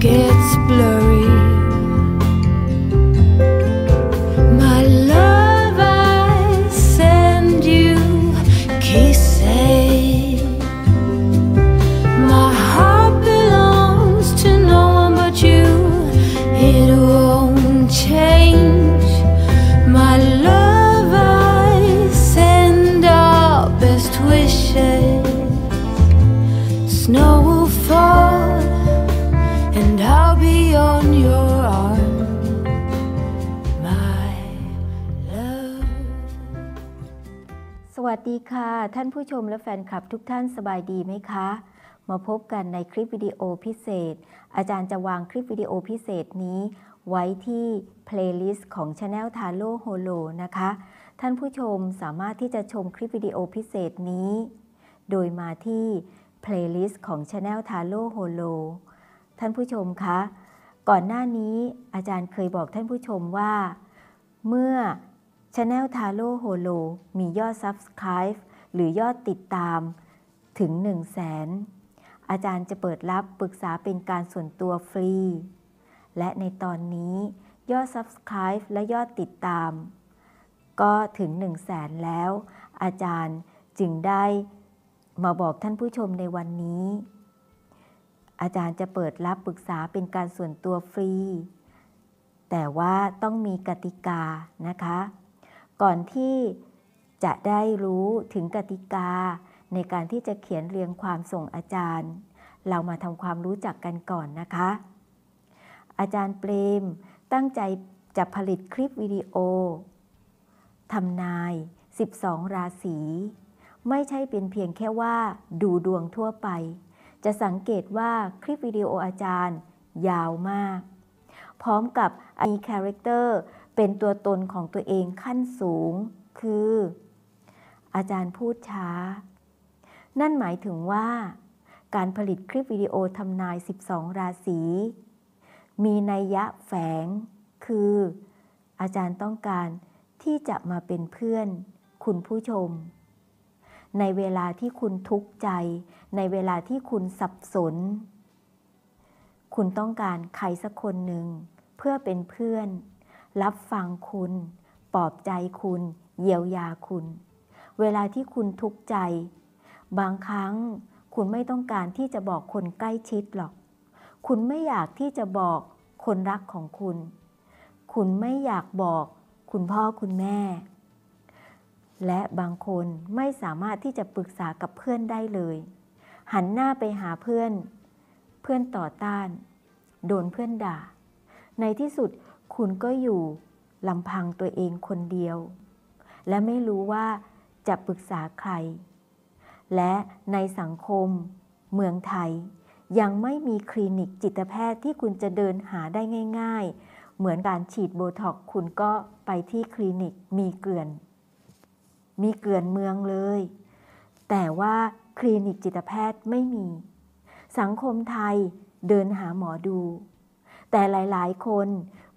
get และแฟนคลับทุกท่านสบายดีไหมคะ มาพบกันในคลิปวิดีโอพิเศษ อาจารย์จะวางคลิปวิดีโอพิเศษนี้ ไว้ที่เพลย์ลิสต์ของ Channel t a l o Holo นะคะ ท่านผู้ชมสามารถที่จะชมคลิปวิดีโอพิเศษนี้ โดยมาที่เพลย์ลิสต์ของ Channel t a l o Holo ท่านผู้ชมคะ ก่อนหน้านี้อาจารย์เคยบอกท่านผู้ชมว่า เมื่อ Channel t a l o Holo มียอด Subscribe หรือยอดติดตามถึง 1 0 0 0 0แสนอาจารย์จะเปิดรับปรึกษาเป็นการส่วนตัวฟรี และในตอนนี้ยอด Subscribe และยอดติดตาม ก็ถึง 1 0 0 0 0แสนแล้ว อาจารย์จึงได้มาบอกท่านผู้ชมในวันนี้ อาจารย์จะเปิดรับปรึกษาเป็นการส่วนตัวฟรี แต่ว่าต้องมีกติกานะคะ ก่อนที่ จะได้รู้ถึงกติกา ในการที่จะเขียนเรียงความส่งอาจารย์ เรามาทำความรู้จักกันก่อนนะคะ อาจารย์เปรม ตั้งใจจะผลิตคลิปวิดีโอทำนาย 12 ราศี ไม่ใช่เป็นเพียงแค่ว่าดูดวงทั่วไป จะสังเกตว่าคลิปวิดีโออาจารย์ยาวมาก พร้อมกับมีคาแรคเตอร์เป็นตัวตนของตัวเองขั้นสูง คือ อาจารย์พูดช้า นั่นหมายถึงว่า การผลิตคลิปวิดีโอทำนาย 12 ราศี มีนัยยะแฝง คือ อาจารย์ต้องการที่จะมาเป็นเพื่อน คุณผู้ชม ในเวลาที่คุณทุกข์ใจ ในเวลาที่คุณสับสน คุณต้องการใครสักคนหนึ่ง เพื่อเป็นเพื่อน รับฟังคุณ ปลอบใจคุณ เยียวยาคุณ เวลาที่คุณทุกข์ใจ บางครั้งคุณไม่ต้องการที่จะบอกคนใกล้ชิดหรอก คุณไม่อยากที่จะบอกคนรักของคุณ คุณไม่อยากบอกคุณพ่อคุณแม่ และบางคนไม่สามารถที่จะปรึกษากับเพื่อนได้เลย หันหน้าไปหาเพื่อน เพื่อนต่อต้าน โดนเพื่อนด่า ในที่สุดคุณก็อยู่ลำพังตัวเองคนเดียว และไม่รู้ว่า จะปรึกษาใคร และในสังคม เมืองไทย ยังไม่มีคลินิกจิตแพทย์ที่คุณจะเดินหาได้ง่าย ๆ เหมือนการฉีดโบท็อกคุณก็ไปที่คลินิกมีเกลื่อน มีเกลื่อนเมืองเลย แต่ว่าคลินิกจิตแพทย์ไม่มี สังคมไทยเดินหาหมอดู แต่หลายๆ คน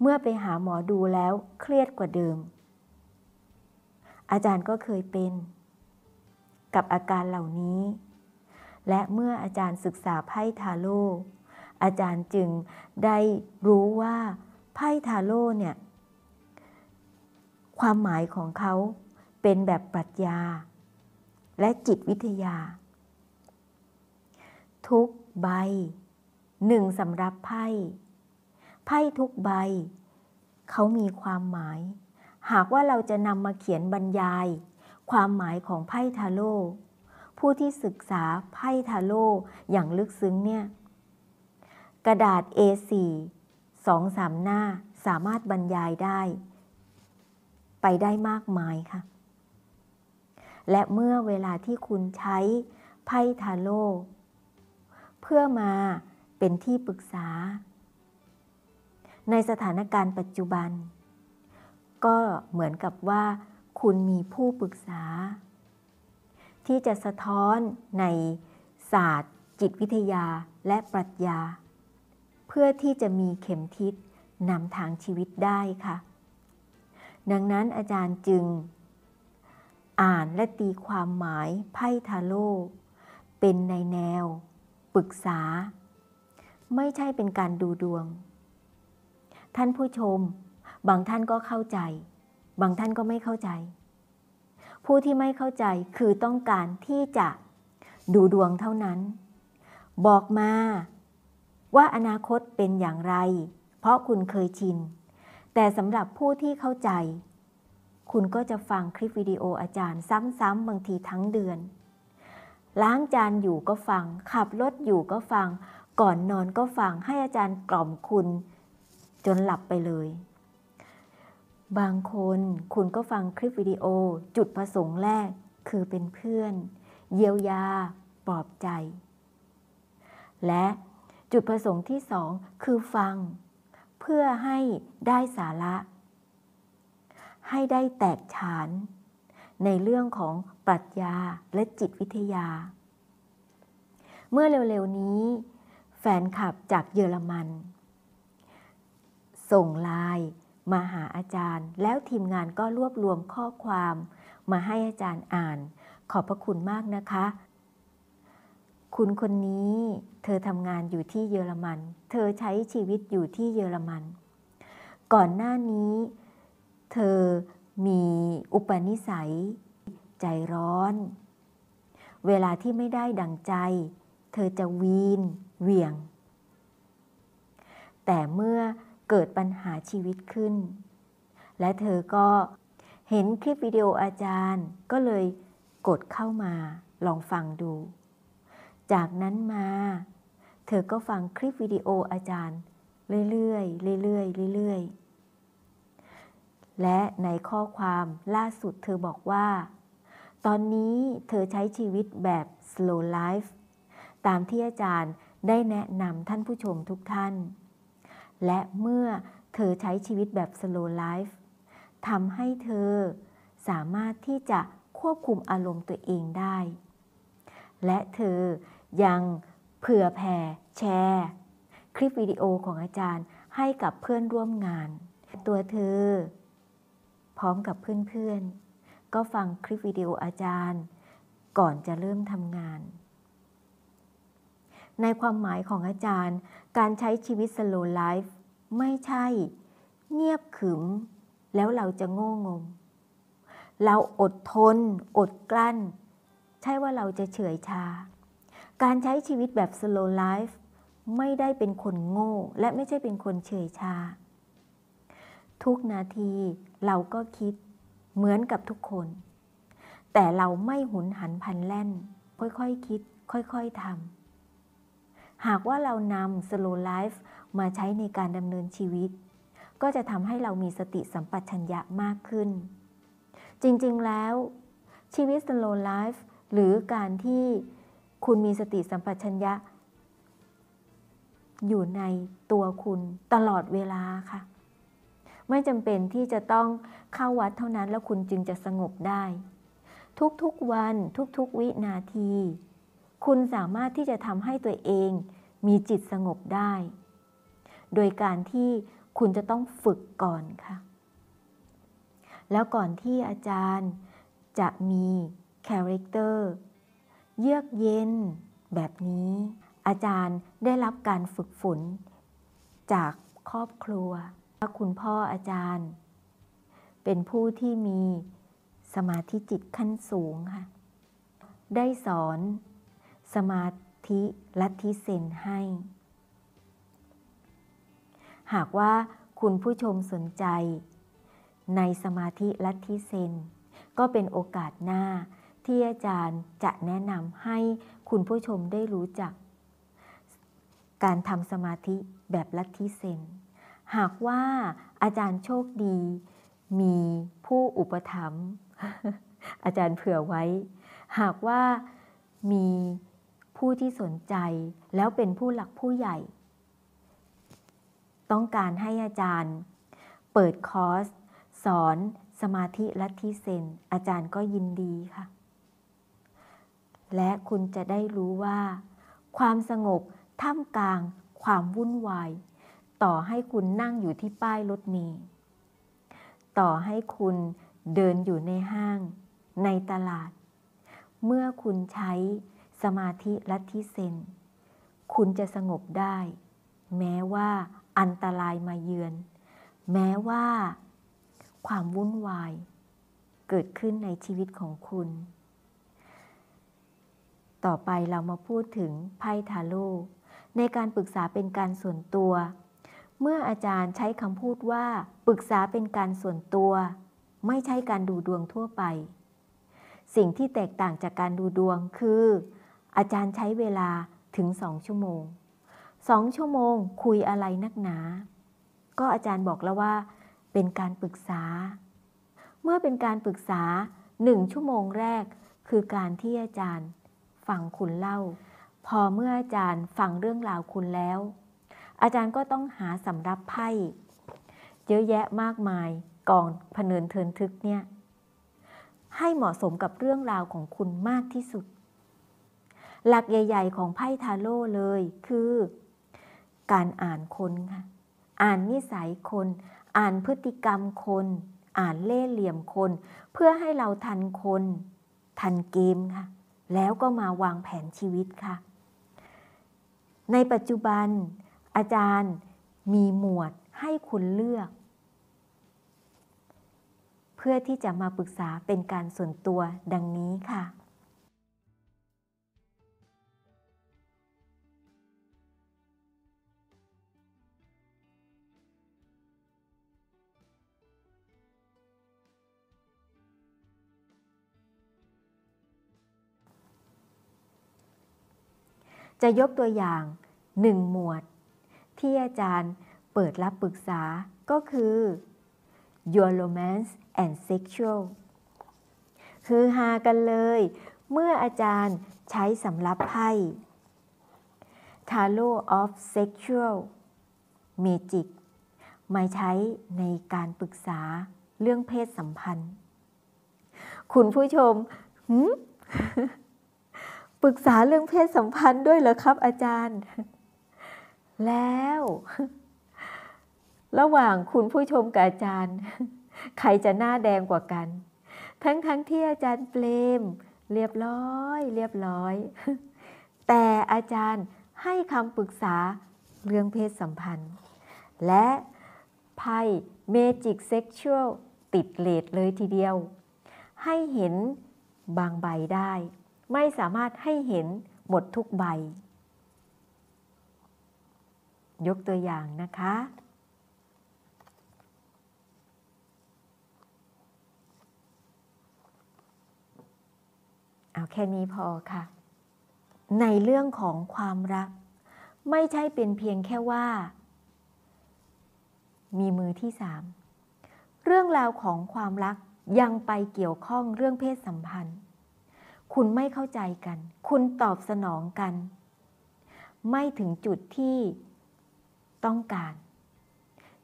เมื่อไปหาหมอดูแล้วเครียดกว่าเดิม อาจารย์ก็เคยเป็น กับอาการเหล่านี้ และเมื่ออาจารย์ศึกษาไพ่ทาโร่อาจารย์จึงได้รู้ว่าไพ่ทาโร่เนี่ย ความหมายของเขาเป็นแบบปรัชญา และจิตวิทยา ทุกใบหนึ่งสำรับไพ่ ไพ่ทุกใบ เขามีความหมาย หากว่าเราจะนำมาเขียนบรรยาย ความหมายของไพ่ทาโร่ผู้ที่ศึกษาไพ่ทาโร่อย่างลึกซึ้งเนี่ย กระดาษ A4 สองสามหน้าสามารถบรรยายได้ ไปได้มากมายค่ะ และเมื่อเวลาที่คุณใช้ไพ่ทาโร่เพื่อมาเป็นที่ปรึกษา ในสถานการณ์ปัจจุบัน ก็เหมือนกับว่าคุณมีผู้ปรึกษา ที่จะสะท้อนในศาสตร์ จิตวิทยาและปรัชญา เพื่อที่จะมีเข็มทิศนำทางชีวิตได้ค่ะ ดังนั้นอาจารย์จึง อ่านและตีความหมายไพ่ทาโร่เป็นในแนว ปรึกษา ไม่ใช่เป็นการดูดวง ท่านผู้ชม บางท่านก็เข้าใจ บางท่านก็ไม่เข้าใจ ผู้ที่ไม่เข้าใจคือต้องการที่จะดูดวงเท่านั้น บอกมาว่าอนาคตเป็นอย่างไร เพราะคุณเคยชิน แต่สำหรับผู้ที่เข้าใจ คุณก็จะฟังคลิปวิดีโออาจารย์ซ้ำๆบางทีทั้งเดือน ล้างจานอยู่ก็ฟัง ขับรถอยู่ก็ฟัง ก่อนนอนก็ฟังให้อาจารย์กล่อมคุณ จนหลับไปเลย บางคนคุณก็ฟังคลิปวิดีโอ จุดประสงค์แรกคือเป็นเพื่อน เยียวยา ปลอบใจ และจุดประสงค์ที่สองคือฟัง เพื่อให้ได้สาระ ให้ได้แตกฉาน ในเรื่องของปรัชญาและจิตวิทยา เมื่อเร็วๆนี้ แฟนคลับจากเยอรมัน ส่งไลน์ มาหาอาจารย์ แล้วทีมงานก็รวบรวมข้อความ มาให้อาจารย์อ่าน ขอบพระคุณมากนะคะ คุณคนนี้ เธอทำงานอยู่ที่เยอรมัน เธอใช้ชีวิตอยู่ที่เยอรมัน ก่อนหน้านี้ เธอมีอุปนิสัย ใจร้อน เวลาที่ไม่ได้ดังใจ เธอจะวีน เหวี่ยง แต่เมื่อ เกิดปัญหาชีวิตขึ้น และเธอก็เห็นคลิปวิดีโออาจารย์ ก็เลยกดเข้ามาลองฟังดู จากนั้นมา เธอก็ฟังคลิปวิดีโออาจารย์ เรื่อยๆเรื่อยๆเรื่อยๆ และในข้อความล่าสุดเธอบอกว่า ตอนนี้เธอใช้ชีวิตแบบ slow life ตามที่อาจารย์ได้แนะนำท่านผู้ชมทุกท่าน และเมื่อเธอใช้ชีวิตแบบ slow life ทำให้เธอสามารถที่จะควบคุมอารมณ์ตัวเองได้ และเธอยังเผื่อแผ่แชร์ คลิปวิดีโอของอาจารย์ให้กับเพื่อนร่วมงาน ตัวเธอ พร้อมกับเพื่อนๆ ก็ฟังคลิปวิดีโออาจารย์ ก่อนจะเริ่มทำงาน ในความหมายของอาจารย์ การใช้ชีวิต slow life ไม่ใช่ เงียบขึม แล้วเราจะโง่งม เราอดทน อดกลั้น ใช่ว่าเราจะเฉยชา การใช้ชีวิตแบบ slow life ไม่ได้เป็นคนโง่ และไม่ใช่เป็นคนเฉยชา ทุกนาทีเราก็คิดเหมือนกับทุกคน แต่เราไม่หุนหันพันแล่น ค่อยๆคคิด ค่อยๆทำ หากว่าเรานำ slow life มาใช้ในการดำเนินชีวิต ก็จะทำให้เรามีสติสัมปชัญญะมากขึ้น จริงๆแล้ว ชีวิต slow life หรือการที่คุณมีสติสัมปชัญญะ อยู่ในตัวคุณตลอดเวลาค่ะ ไม่จำเป็นที่จะต้องเข้าวัดเท่านั้นแล้วคุณจึงจะสงบได้ ทุกๆวันทุกๆวินาที คุณสามารถที่จะทำให้ตัวเองมีจิตสงบได้ โดยการที่คุณจะต้องฝึกก่อนค่ะ แล้วก่อนที่อาจารย์จะมีคาแรคเตอร์เยือกเย็นแบบนี้ อาจารย์ได้รับการฝึกฝน จากครอบครัวคุณพ่ออาจารย์ เป็นผู้ที่มีสมาธิจิตขั้นสูงค่ะ ได้สอน สมาธิลัทธิเซนให้ หากว่าคุณผู้ชมสนใจ ในสมาธิลัทธิเซน ก็เป็นโอกาสหน้าที่อาจารย์จะแนะนำให้คุณผู้ชมได้รู้จัก การทำสมาธิแบบลัทธิเซน หากว่าอาจารย์โชคดี มีผู้อุปถัมภ์อาจารย์เผื่อไว้ หากว่ามี ผู้ที่สนใจแล้วเป็นผู้หลักผู้ใหญ่ ต้องการให้อาจารย์ เปิดคอร์ส สอนสมาธิลัทธิเซน อาจารย์ก็ยินดีค่ะ และคุณจะได้รู้ว่า ความสงบท่ามกลาง ความวุ่นวาย ต่อให้คุณนั่งอยู่ที่ป้ายรถเมล์ต่อให้คุณเดินอยู่ในห้าง ในตลาด เมื่อคุณใช้ สมาธิลัทธิเซน คุณจะสงบได้ แม้ว่าอันตรายมาเยือน แม้ว่าความวุ่นวาย เกิดขึ้นในชีวิตของคุณ ต่อไปเรามาพูดถึงไพ่ทาโร่ในการปรึกษาเป็นการส่วนตัว เมื่ออาจารย์ใช้คำพูดว่า ปรึกษาเป็นการส่วนตัว ไม่ใช่การดูดวงทั่วไป สิ่งที่แตกต่างจากการดูดวงคือ อาจารย์ใช้เวลาถึงสองชั่วโมงสองชั่วโมงคุยอะไรนักหนา ก็อาจารย์บอกแล้วว่า เป็นการปรึกษา เมื่อเป็นการปรึกษาหนึ่งชั่วโมงแรก คือการที่อาจารย์ฟังคุณเล่า พอเมื่ออาจารย์ฟังเรื่องราวคุณแล้ว อาจารย์ก็ต้องหาสำรับไพ่เยอะแยะมากมายกองพเนินเทินทึกเนี่ยให้เหมาะสมกับเรื่องราวของคุณมากที่สุด หลักใหญ่ ๆ ของไพ่ทาโร่เลยคือ การอ่านคนค่ะ อ่านนิสัยคน อ่านพฤติกรรมคน อ่านเล่ห์เหลี่ยมคน เพื่อให้เราทันคน ทันเกมค่ะ แล้วก็มาวางแผนชีวิตค่ะ ในปัจจุบัน อาจารย์มีหมวดให้คุณเลือกเพื่อที่จะมาปรึกษาเป็นการส่วนตัวดังนี้ค่ะ จะยกตัวอย่างหนึ่งหมวด ที่อาจารย์เปิดรับปรึกษาก็คือ your romance and sexual คือฮากันเลย เมื่ออาจารย์ใช้สำรับไพ่ Tarot of Sexual Magic มาใช้ในการปรึกษาเรื่องเพศสัมพันธ์ คุณผู้ชมหืม ปรึกษาเรื่องเพศสัมพันธ์ด้วยเหรอครับอาจารย์ แล้ว ระหว่างคุณผู้ชมกับอาจารย์ ใครจะหน้าแดงกว่ากัน ทั้งทั้งที่อาจารย์เปลม เรียบร้อย เรียบร้อย แต่อาจารย์ให้คำปรึกษาเรื่องเพศสัมพันธ์ และไพ่เมจิกเซ็กชวลติดเลดเลยทีเดียว ให้เห็นบางใบได้ ไม่สามารถให้เห็นหมดทุกใบ ยกตัวอย่างนะคะ เอาแค่นี้พอค่ะ ในเรื่องของความรัก ไม่ใช่เป็นเพียงแค่ว่า มีมือที่สามเรื่องราวของความรักยังไปเกี่ยวข้องเรื่องเพศสัมพันธ์ คุณไม่เข้าใจกัน คุณตอบสนองกัน ไม่ถึงจุดที่ต้องการ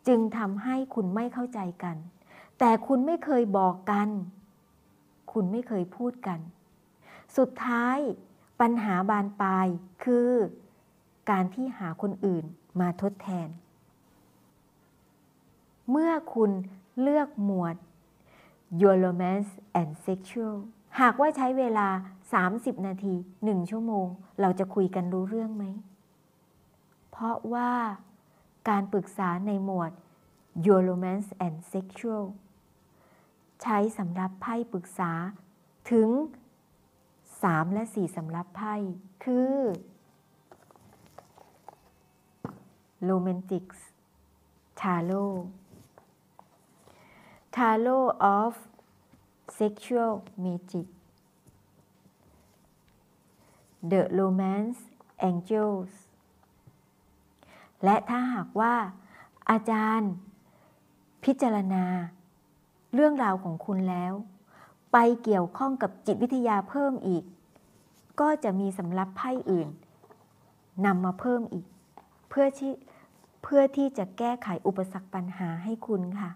จึงทำให้คุณไม่เข้าใจกัน แต่คุณไม่เคยบอกกัน คุณไม่เคยพูดกัน สุดท้ายปัญหาบานปลายคือ การที่หาคนอื่นมาทดแทน เมื่อคุณเลือกหมวด Your Romance and Sexual หากว่าใช้เวลา 30 นาที 1 ชั่วโมง เราจะคุยกันรู้เรื่องไหม เพราะว่าการปรึกษาในหมวด Your Romance and Sexual ใช้สำหรับไพ่ปรึกษาถึง 3 และ 4สำหรับไพ่ คือ Romantics Tarot Tarot of Sexual Magic The Romance Angels และถ้าหากว่า อาจารย์พิจารณา เรื่องราวของคุณแล้ว ไปเกี่ยวข้องกับจิตวิทยาเพิ่มอีก ก็จะมีสำรับไพ่อื่นนำมาเพิ่มอีก เพื่อที่เพื่อที่จะแก้ไขอุปสรรคปัญหาให้คุณค่ะ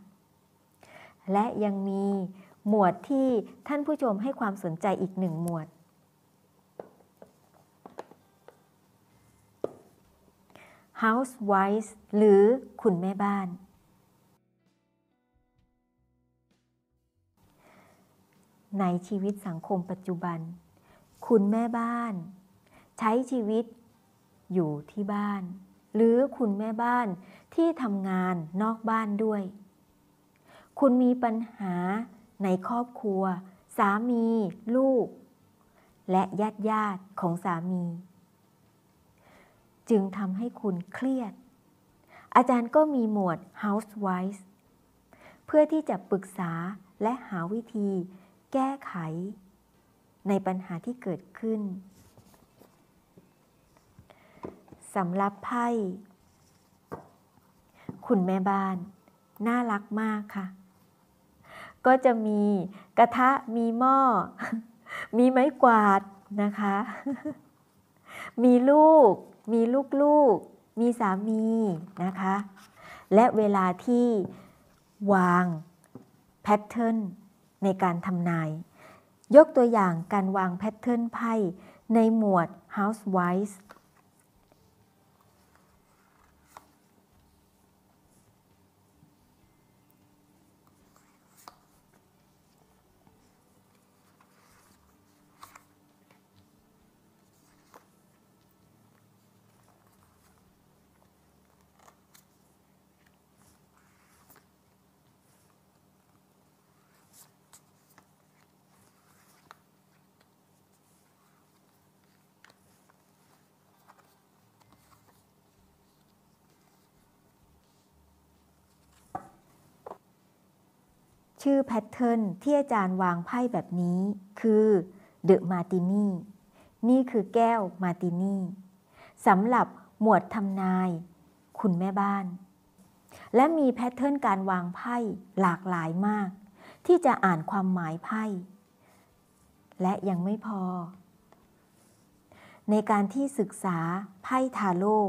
และยังมี หมวดที่ท่านผู้ชมให้ความสนใจอีกหนึ่งหมวด housewives หรือคุณแม่บ้าน ในชีวิตสังคมปัจจุบัน คุณแม่บ้าน ใช้ชีวิตอยู่ที่บ้าน หรือคุณแม่บ้านที่ทำงานนอกบ้านด้วย คุณมีปัญหา ในครอบครัว สามี ลูก และญาติญาติของสามี จึงทำให้คุณเครียด อาจารย์ก็มีหมวด housewives เพื่อที่จะปรึกษาและหาวิธี แก้ไข ในปัญหาที่เกิดขึ้นสำหรับไพ่ คุณแม่บ้าน น่ารักมากค่ะ ก็จะมีกระทะมีหม้อ มีไม้กวาดนะคะ มีลูก มีลูกๆ มีสามีนะคะ และเวลาที่วางแพทเทิร์นในการทำนาย ยกตัวอย่างการวางแพทเทิร์นไพ่ในหมวด housewives แพทเทิร์นที่อาจารย์วางไพ่แบบนี้ คือเดอะมาตินีนี่คือแก้วมาตินีสำหรับหมวดทำนาย คุณแม่บ้าน และมีแพทเทิร์นการวางไพ่หลากหลายมาก ที่จะอ่านความหมายไพ่ และยังไม่พอ ในการที่ศึกษาไพ่ทาโร่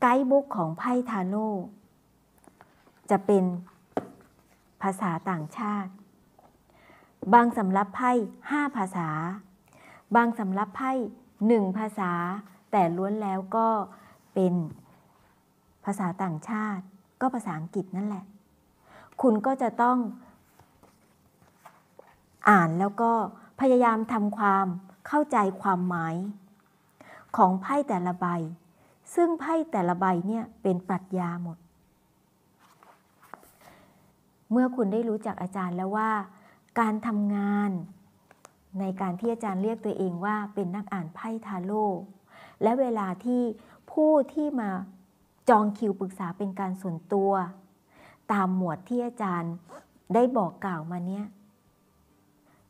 ไกด์บุ๊กของไพ่ทาโร่ จะเป็นภาษาต่างชาติ บางสำรับไพ่ห้าภาษา บางสำรับไพ่หนึ่งภาษา แต่ล้วนแล้วก็เป็นภาษาต่างชาติ ก็ภาษาอังกฤษนั่นแหละ คุณก็จะต้องอ่านแล้วก็พยายามทำความเข้าใจความหมาย ของไพ่แต่ละใบ ซึ่งไพ่แต่ละใบเนี่ยเป็นปรัชญาหมด เมื่อคุณได้รู้จักอาจารย์แล้วว่า การทำงาน ในการที่อาจารย์เรียกตัวเองว่าเป็นนักอ่านไพ่ทาโร่และเวลาที่ผู้ที่มาจองคิวปรึกษาเป็นการส่วนตัว ตามหมวดที่อาจารย์ได้บอกกล่าวมาเนี่ย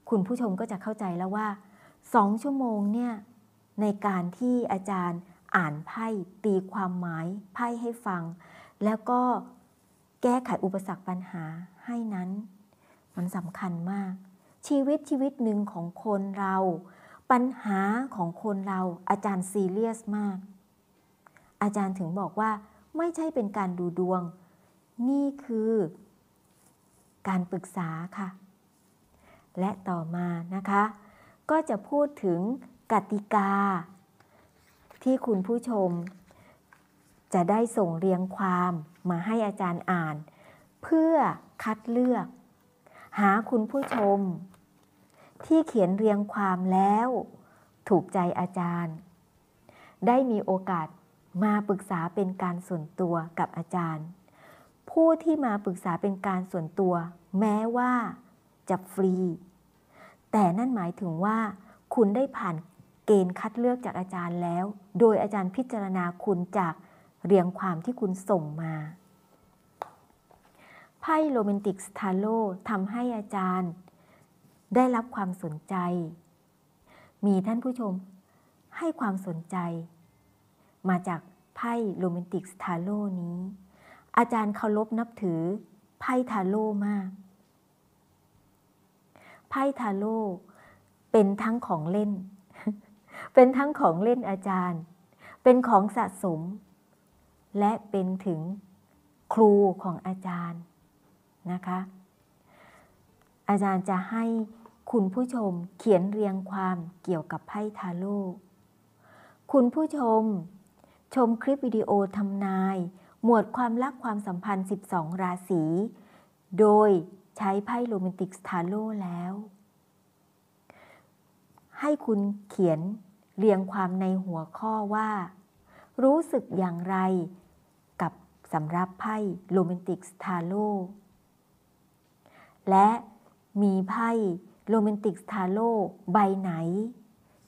คุณผู้ชมก็จะเข้าใจแล้วว่าสองชั่วโมงเนี่ยในการที่อาจารย์อ่านไพ่ตีความหมายไพ่ให้ฟัง แล้วก็ ก้ไขอุปสรรคปัญหาให้นั้น มันสำคัญมาก ชีวิตชีวิตหนึ่งของคนเรา ปัญหาของคนเราอาจารย์ซีเรียสมาก อาจารย์ถึงบอกว่าไม่ใช่เป็นการดูดวง นี่คือการปรึกษาค่ะ และต่อมานะคะ ก็จะพูดถึงกติกา ที่คุณผู้ชม จะได้ส่งเรียงความมาให้อาจารย์อ่าน เพื่อคัดเลือก หาคุณผู้ชม ที่เขียนเรียงความแล้ว ถูกใจอาจารย์ ได้มีโอกาสมาปรึกษาเป็นการส่วนตัวกับอาจารย์ ผู้ที่มาปรึกษาเป็นการส่วนตัว แม้ว่าจะฟรี แต่นั่นหมายถึงว่าคุณได้ผ่านเกณฑ์คัดเลือกจากอาจารย์แล้ว โดยอาจารย์พิจารณาคุณจาก เรียงความที่คุณส่งมาไพ่โรแมนติกสทาโร่ทำให้อาจารย์ ได้รับความสนใจ มีท่านผู้ชมให้ความสนใจ มาจากไพ่โรแมนติกสทาโร่นี้ อาจารย์เคารพนับถือไพ่ทาโร่มาก ไพ่ทาโร่เป็นทั้งของเล่น เป็นทั้งของเล่นอาจารย์ เป็นของสะสม และเป็นถึงครูของอาจารย์นะคะ อาจารย์จะให้คุณผู้ชมเขียนเรียงความเกี่ยวกับไพ่ทาโร่คุณผู้ชม ชมคลิปวิดีโอทำนาย หมวดความรักความสัมพันธ์ 12 ราศี โดยใช้ไพ่โรแมนติกทาโร่แล้ว ให้คุณเขียนเรียงความในหัวข้อว่า รู้สึกอย่างไร สำหรับไพ่โรแมนติกทาโร่และมีไพ่โรแมนติกทาโร่ใบไหน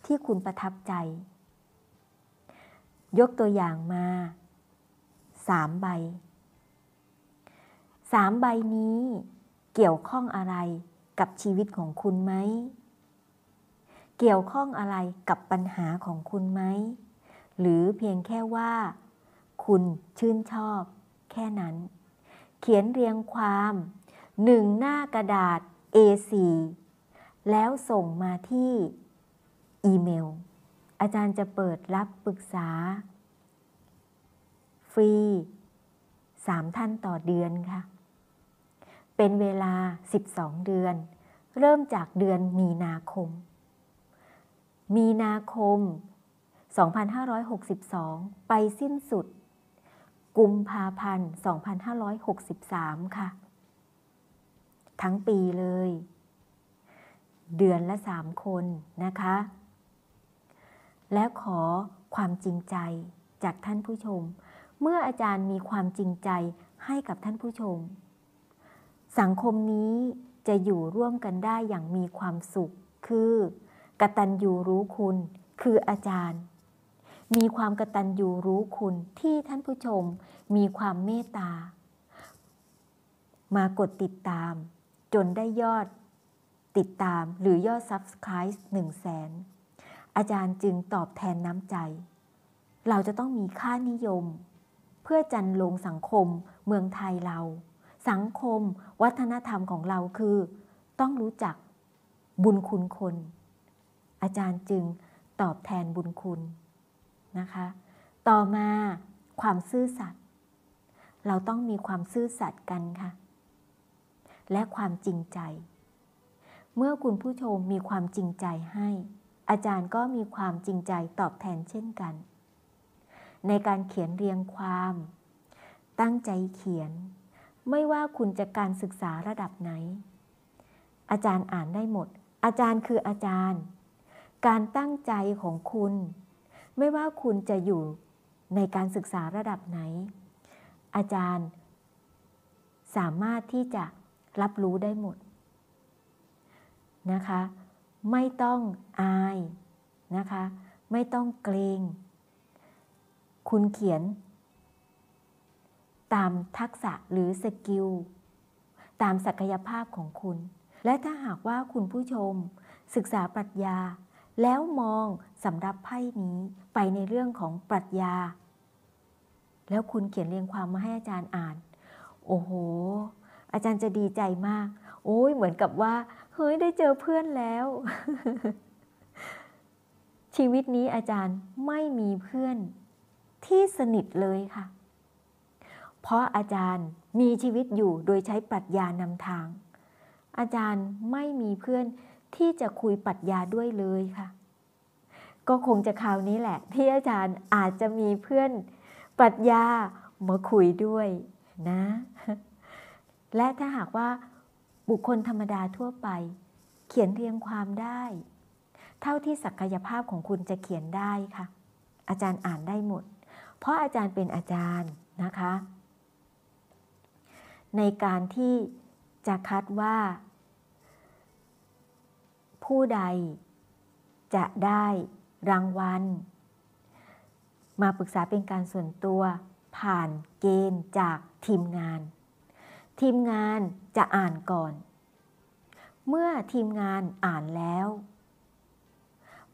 ที่คุณประทับใจ ยกตัวอย่างมาสามใบสามใบนี้เกี่ยวข้องอะไรกับชีวิตของคุณไหม เกี่ยวข้องอะไรกับปัญหาของคุณไหม หรือเพียงแค่ว่า คุณชื่นชอบ แค่นั้น เขียนเรียงความหนึ่งหน้ากระดาษ A4 แล้วส่งมาที่อีเมล อาจารย์จะเปิดรับปรึกษา ฟรี 3 ท่านต่อเดือนค่ะ เป็นเวลา 12 เดือน เริ่มจากเดือนมีนาคม มีนาคม 2562 ไปสิ้นสุด กุมภาพันธ์ 2563 ค่ะ ทั้งปีเลย เดือนละ3คนนะคะ และขอความจริงใจจากท่านผู้ชม เมื่ออาจารย์มีความจริงใจให้กับท่านผู้ชม สังคมนี้จะอยู่ร่วมกันได้อย่างมีความสุข คือกตัญญูรู้คุณ คืออาจารย์ มีความกตัญญูรู้คุณที่ท่านผู้ชมมีความเมตตา มากดติดตาม จนได้ยอดติดตามหรือยอด Subscribe 1 0 0 0 0แสนอาจารย์จึงตอบแทนน้ำใจ เราจะต้องมีค่านิยม เพื่อจันลงสังคมเมืองไทยเรา สังคมวัฒนธรรมของเราคือ ต้องรู้จักบุญคุณคน อาจารย์จึงตอบแทนบุญคุณ นะคะ ต่อมาความซื่อสัตย์เราต้องมีความซื่อสัตย์กันค่ะ และความจริงใจ เมื่อคุณผู้ชมมีความจริงใจให้ อาจารย์ก็มีความจริงใจตอบแทนเช่นกัน ในการเขียนเรียงความ ตั้งใจเขียน ไม่ว่าคุณจะการศึกษาระดับไหน อาจารย์อ่านได้หมด อาจารย์คืออาจารย์ การตั้งใจของคุณ ไม่ว่าคุณจะอยู่ในการศึกษาระดับไหน อาจารย์ สามารถที่จะรับรู้ได้หมดนะคะ ไม่ต้องอายนะคะ ไม่ต้องเกรง คุณเขียน ตามทักษะหรือสกิลตามศักยภาพของคุณ และถ้าหากว่าคุณผู้ชม ศึกษาปรัชญา แล้วมองสำหรับไพ่นี้ไปในเรื่องของปรัชญา แล้วคุณเขียนเรียงความมาให้อาจารย์อ่าน โอ้โห อาจารย์จะดีใจมาก โอ้ยเหมือนกับว่า เฮ้ยได้เจอเพื่อนแล้ว ชีวิตนี้อาจารย์ไม่มีเพื่อนที่สนิทเลยค่ะ เพราะอาจารย์มีชีวิตอยู่โดยใช้ปรัชญานำทาง อาจารย์ไม่มีเพื่อน ที่จะคุยปรัชญาด้วยเลยค่ะ ก็คงจะคราวนี้แหละ ที่อาจารย์อาจจะมีเพื่อนปรัชญามาคุยด้วยนะ และถ้าหากว่าบุคคลธรรมดาทั่วไป เขียนเรียงความได้ เท่าที่ศักยภาพของคุณจะเขียนได้ค่ะ อาจารย์อ่านได้หมด เพราะอาจารย์เป็นอาจารย์นะคะ ในการที่จะคัดว่า ผู้ใด จะได้รางวัล มาปรึกษาเป็นการส่วนตัวผ่านเกณฑ์จากทีมงาน ทีมงานจะอ่านก่อน เมื่อทีมงานอ่านแล้ว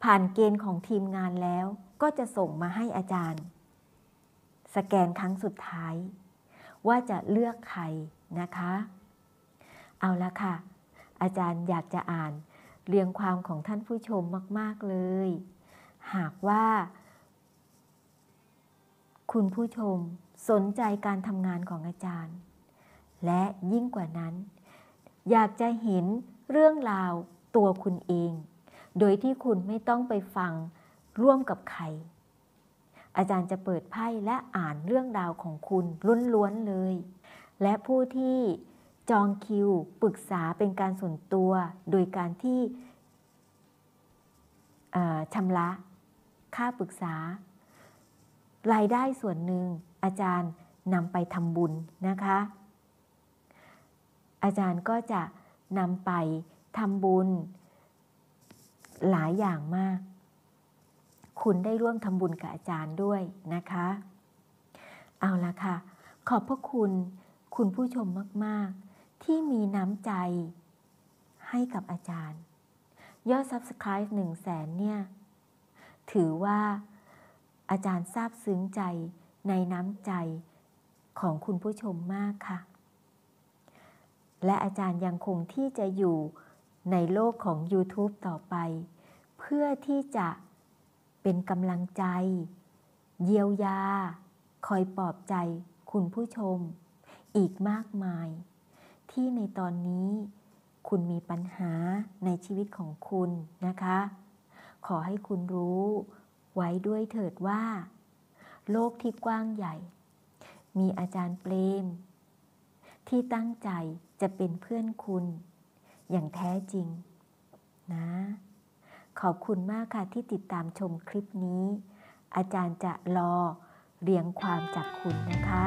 ผ่านเกณฑ์ของทีมงานแล้วก็จะส่งมาให้อาจารย์ สแกนครั้งสุดท้าย ว่าจะเลือกใครนะคะ เอาละค่ะ อาจารย์อยากจะอ่าน เรียงความของท่านผู้ชมมาก ๆ เลย หากว่า คุณผู้ชมสนใจการทำงานของอาจารย์ และยิ่งกว่านั้น อยากจะเห็นเรื่องราวตัวคุณเอง โดยที่คุณไม่ต้องไปฟังร่วมกับใคร อาจารย์จะเปิดไพ่และอ่านเรื่องราวของคุณล้วนๆเลย และผู้ที่ จองคิว ปรึกษาเป็นการส่วนตัว โดยการที่ชำระค่าปรึกษา รายได้ส่วนหนึ่งอาจารย์นำไปทำบุญนะคะ อาจารย์ก็จะนำไปทำบุญ หลายอย่างมาก คุณได้ร่วมทำบุญกับอาจารย์ด้วยนะคะ เอาละค่ะ ขอบพระคุณคุณผู้ชมมาก ๆ ที่มีน้ำใจให้กับอาจารย์ ยอด Subscribe 1 0 0 0 0แสนเนี่ย ถือว่าอาจารย์ซาบซึ้งใจในน้ำใจของคุณผู้ชมมากค่ะ และอาจารย์ยังคงที่จะอยู่ในโลกของ YouTube ต่อไป เพื่อที่จะเป็นกำลังใจ เยียวยา คอยปลอบใจคุณผู้ชม อีกมากมาย ที่ในตอนนี้ คุณมีปัญหาในชีวิตของคุณนะคะ ขอให้คุณรู้ไว้ด้วยเถิดว่า โลกที่กว้างใหญ่ มีอาจารย์เปรม ที่ตั้งใจจะเป็นเพื่อนคุณ อย่างแท้จริง นะ ขอบคุณมากค่ะที่ติดตามชมคลิปนี้ อาจารย์จะรอเรียงความจากคุณนะคะ